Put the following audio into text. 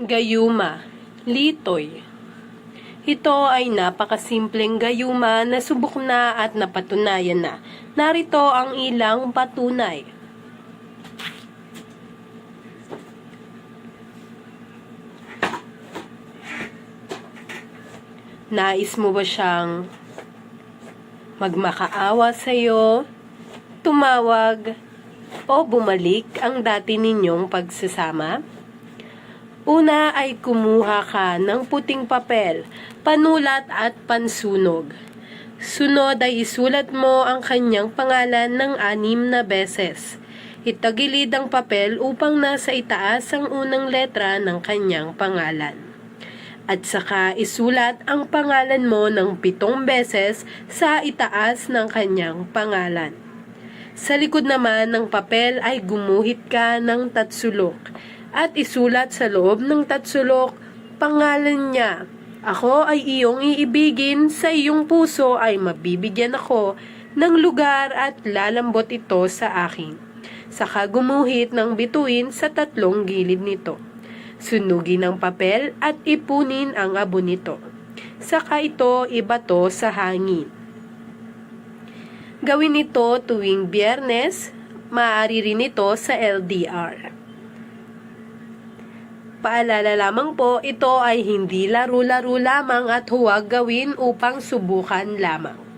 Gayuma, litoy. Ito ay napakasimpleng gayuma na subok na at napatunayan na. Narito ang ilang patunay. Nais mo ba siyang magmakaawa sa'yo, tumawag, o bumalik ang dati ninyong pagsasama? Una ay kumuha ka ng puting papel, panulat at pansunog. Sunod ay isulat mo ang kanyang pangalan ng anim na beses. Itagilid ang papel upang nasa itaas ang unang letra ng kanyang pangalan. At saka isulat ang pangalan mo ng pitong beses sa itaas ng kanyang pangalan. Sa likod naman ng papel ay gumuhit ka ng tatsulok at isulat sa loob ng tatsulok pangalan niya. Ako ay iyong iibigin, sa iyong puso ay mabibigyan ako ng lugar at lalambot ito sa akin. Saka gumuhit ng bituin sa tatlong gilid nito. Sunugin ang papel at ipunin ang abo nito. Saka ito ibato sa hangin. Gawin ito tuwing biyernes, maaari rin ito sa LDR. Paalala lamang po, ito ay hindi laro-laro lamang at huwag gawin upang subukan lamang.